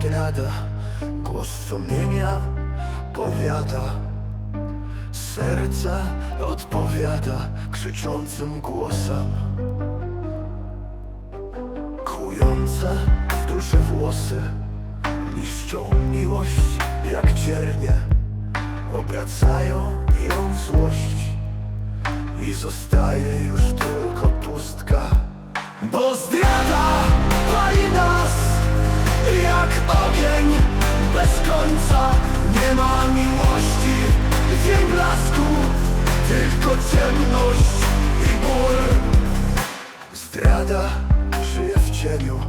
Zdrada, głos sumienia powiada. Serce odpowiada krzyczącym głosem. Kujące w duszy włosy. Niszczą miłość jak ciernie Obracają ją w złość. I zostaje już tylko pustka. Bo zdrada pali nas Jak ogień. Bez końca Nie ma miłości. Jej blasku Tylko ciemność i ból. Zdrada żyje w cieniu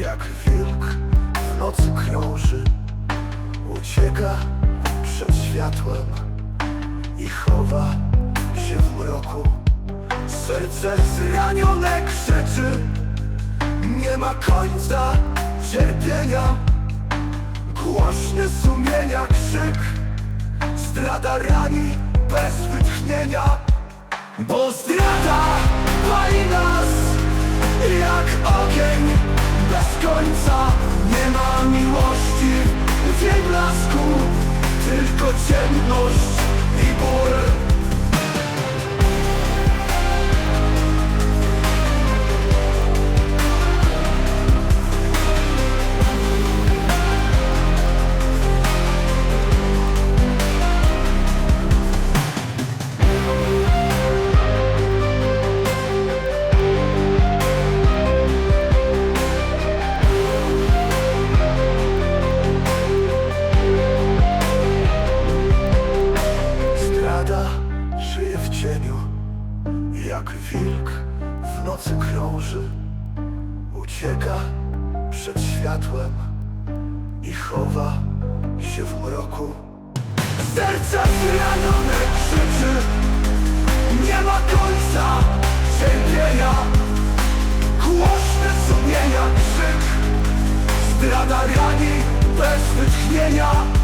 Jak wilk w nocy krąży. Ucieka przed światłem I chowa się w mroku. Serce zranione krzyczy Nie ma końca cierpienia Głośny sumienia krzyk Zdrada rani bez wytchnienia. Bo zdrada pali nas Jak ogień bez końca Nie ma miłości. W jej blasku Tylko ciemność i ból Jak wilk w nocy krąży Ucieka przed światłem I chowa się w mroku. Serce zranione krzyczy Nie ma końca cierpienia. Głośny sumienia krzyk Zdrada rani bez wytchnienia